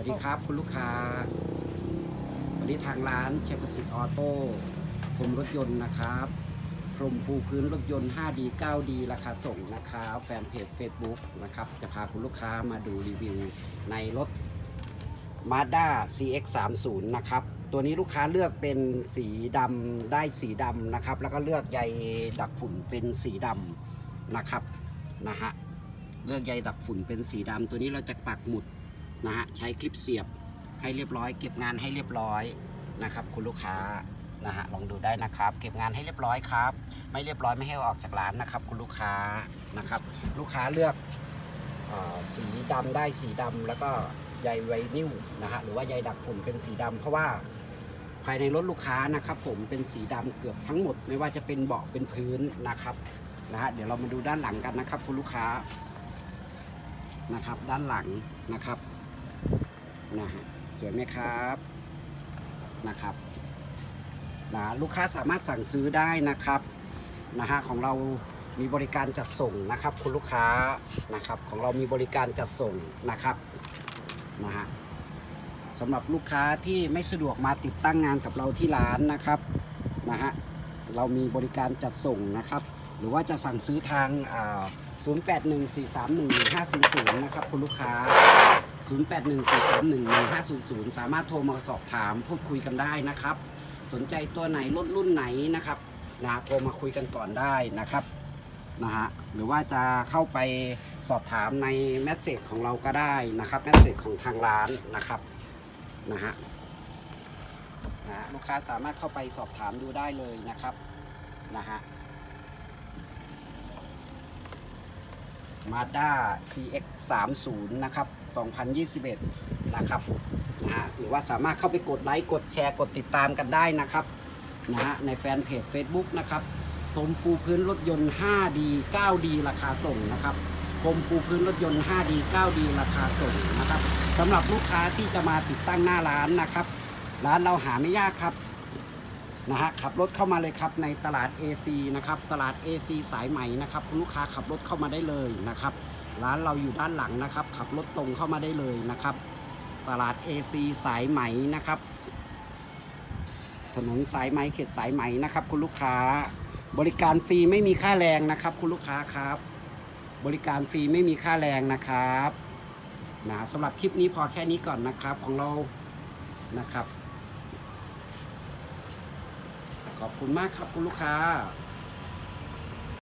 วัสดีครับคุณลูกค้า วันนี้ทางร้านเชฟประสิทธิ์ออโต้กรมรถยนต์นะครับกรมปูพื้นรถยนต์ 5D 9D ราคาส่งนะครับแฟนเพจ Facebook นะครับ จะพาคุณลูกค้ามาดูรีวิวในรถ Mazda CX30 นะครับ ตัวนี้ลูกค้าเลือกเป็นสีดำได้สีดำนะครับ แล้วก็เลือกใยดักฝุ่นเป็นสีดำนะครับนะฮะเลือกใยดักฝุ่นเป็นสีดำตัวนี้เราจะปักหมุด นะฮะใช้คลิปเสียบให้เรียบร้อย เก็บงานให้เรียบร้อยนะครับ คุณลูกค้านะฮะลองดูได้นะครับ เก็บงานให้เรียบร้อยครับ ไม่เรียบร้อยไม่ให้ออกจากร้านนะครับ คุณลูกค้านะครับ ลูกค้าเลือกออสีดำได้สีดำแล้วก็ใยไวนิลนะฮะหรือว่าใยดักฝุ่นเป็นสีดำเพราะว่าภายในรถลูกค้านะครับ ผมเป็นสีดำเกือบทั้งหมด ไม่ว่าจะเป็นเบาะเป็นพื้นนะครับนะฮะเดี๋ยวเรามาดูด้านหลังกันนะครับ คุณลูกค้านะครับ ด้านหลังนะครับ นะฮะสวยไหมครับนะครับนะลูกค้าสามารถสั่งซื้อได้นะครับนะฮะของเรามีบริการจัดส่งนะครับ คุณลูกค้านะครับ ของเรามีบริการจัดส่งนะครับนะฮะสำหรับลูกค้าที่ไม่สะดวกมาติดตั้งงานกับเราที่ร้านนะครับนะฮะเรามีบริการจัดส่งนะครับ หรือว่าจะสั่งซื้อทางอ่า0814311500 นะครับคุณลูกค้า 0814311500 สามารถโทรมาสอบถามพูดคุยกันได้นะครับ สนใจตัวไหนรถรุ่นไหนนะครับนะโทรมาคุยกันก่อนได้นะครับนะฮะหรือว่าจะเข้าไปสอบถามในแมสเซจของเราก็ได้นะครับแมสเซจของทางร้านนะครับนะฮะนะฮะลูกค้าสามารถเข้าไปสอบถามดูได้เลยนะครับนะฮะ Mazda CX 3 0นะครับ 2021 นะครับนะฮะหรือว่าสามารถเข้าไปกดไลค์ กดแชร์ กดติดตามกันได้นะครับนะฮะในแฟนเพจ Facebook นะครับกรมปูพื้นรถยนต์ 5D 9D ราคาส่งนะครับกรมปูพื้นรถยนต์ 5D 9D ราคาส่งนะครับสำหรับลูกค้าที่จะมาติดตั้งหน้าร้านนะครับ ร้านเราหาไม่ยากครับนะฮะขับรถเข้ามาเลยครับในตลาด AC นะครับ ตลาด AC สายใหม่นะครับ คุณลูกค้าขับรถเข้ามาได้เลยนะครับ ร้านเราอยู่ด้านหลังนะครับ ขับรถตรงเข้ามาได้เลยนะครับ ตลาด AC สายไหมนะครับ ถนนสายไหมเขตสายไหมนะครับ คุณลูกค้า บริการฟรีไม่มีค่าแรงนะครับ คุณลูกค้าครับ บริการฟรีไม่มีค่าแรงนะครับนะสำหรับคลิปนี้พอแค่นี้ก่อนนะครับของเรานะครับ ขอบคุณมากครับคุณลูกค้า